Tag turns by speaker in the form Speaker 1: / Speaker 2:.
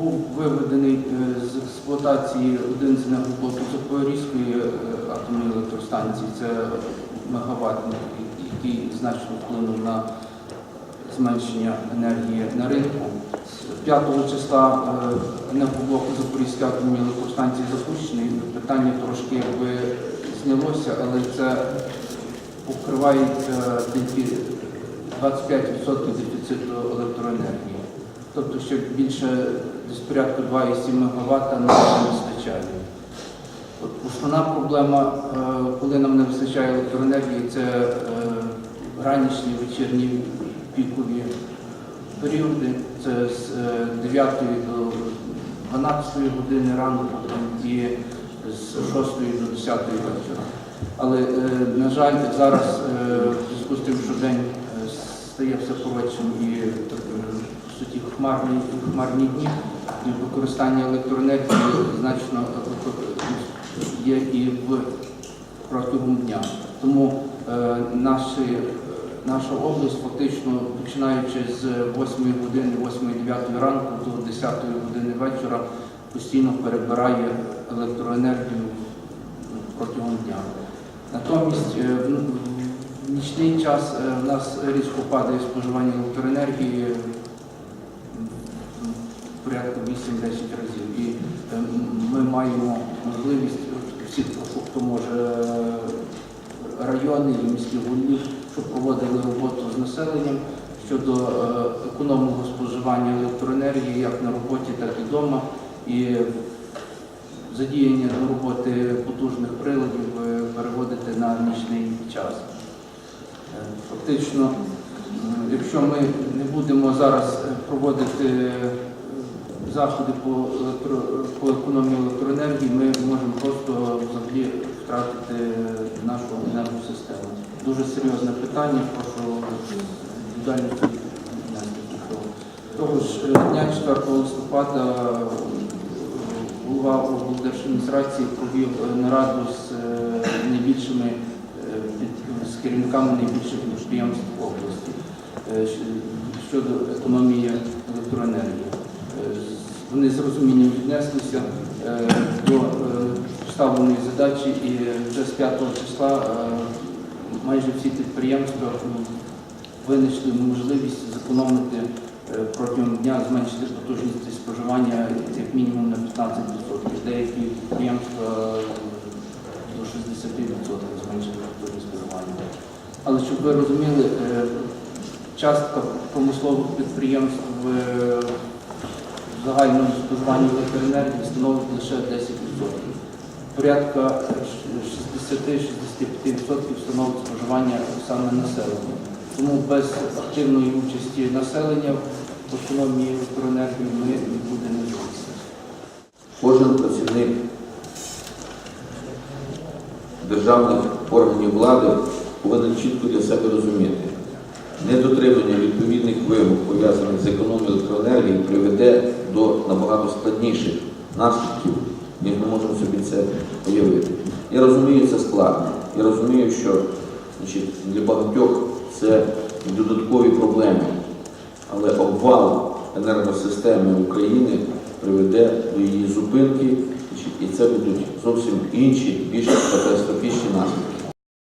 Speaker 1: був виведений е, з експлуатації один з енергоблоків Запорізької е, атомної електростанції. Це мегаваттник, який значно вплинув на зменшення енергії на ринку. З 5 числа енергоблоку Запорізької атомної електростанції запущений. Питання трошки якби знялося, але це тільки 25% дефіциту електроенергії. Тобто ще більше десь порядку 2,7 МВт нам не вистачає. От основна проблема, е, коли нам не вистачає електроенергії, це е, ранішні вечірні пікові періоди. Це з е, 9 до 12 години ранку і з 6 до 10 вечора. Але, е, на жаль, зараз е, в зв'язку з тим, що день е, стає все коротшим і е, по суті хмарні, хмарні дні, використання електроенергії значно е, є і в протягом дня. Тому е, наші, наша область фактично починаючи з 8 години, 8-9 ранку до 10 години вечора постійно перебирає електроенергію протягом дня. Натомість е, в нічний час е, в нас різко падає споживання електроенергії разів. І е, ми маємо можливість, всі, хто- може е, райони і міські голів, щоб проводили роботу з населенням щодо е, економного споживання електроенергії як на роботі, так і вдома. І задіяння до роботи потужних приладів переводити на нічний час. Фактично, якщо ми не будемо зараз проводити заходи по, по економії електроенергії, ми можемо просто взагалі втратити нашу енергосистему. Дуже серйозне питання, прошу відповідальності віднести. Того ж е, дня 4 листопада е, голова облдержадміністрації провів е, нараду з найбільшими з керівниками найбільших підприємств області щодо економії електроенергії. Вони з розумінням віднеслися е, до е, поставленої задачі і вже з 5 числа е, майже всі підприємства винайшли можливість зекономити протягом дня зменшити потужність споживання як мінімум на 15%. Деякі підприємства до 60% зменшили потужність споживання. Але щоб ви розуміли, частка промислових підприємств загальному споживанні електроенергії становить лише 10%. Порядка 60-65% становить споживання саме населення. Тому без активної участі населення в економії електроенергії ми нікуди не зробимо.
Speaker 2: Кожен працівник державних органів влади повинен чітко для себе розуміти, недотримання відповідних вимог, пов'язаних з економією електроенергії, приведе до набагато складніших наслідків, ніж ми можемо собі це уявити. Я розумію, це складно. Я розумію, що значить, для багатьох це додаткові проблеми, але обвал енергосистеми України приведе до її зупинки, і це будуть зовсім інші, більш катастрофічні наслідки.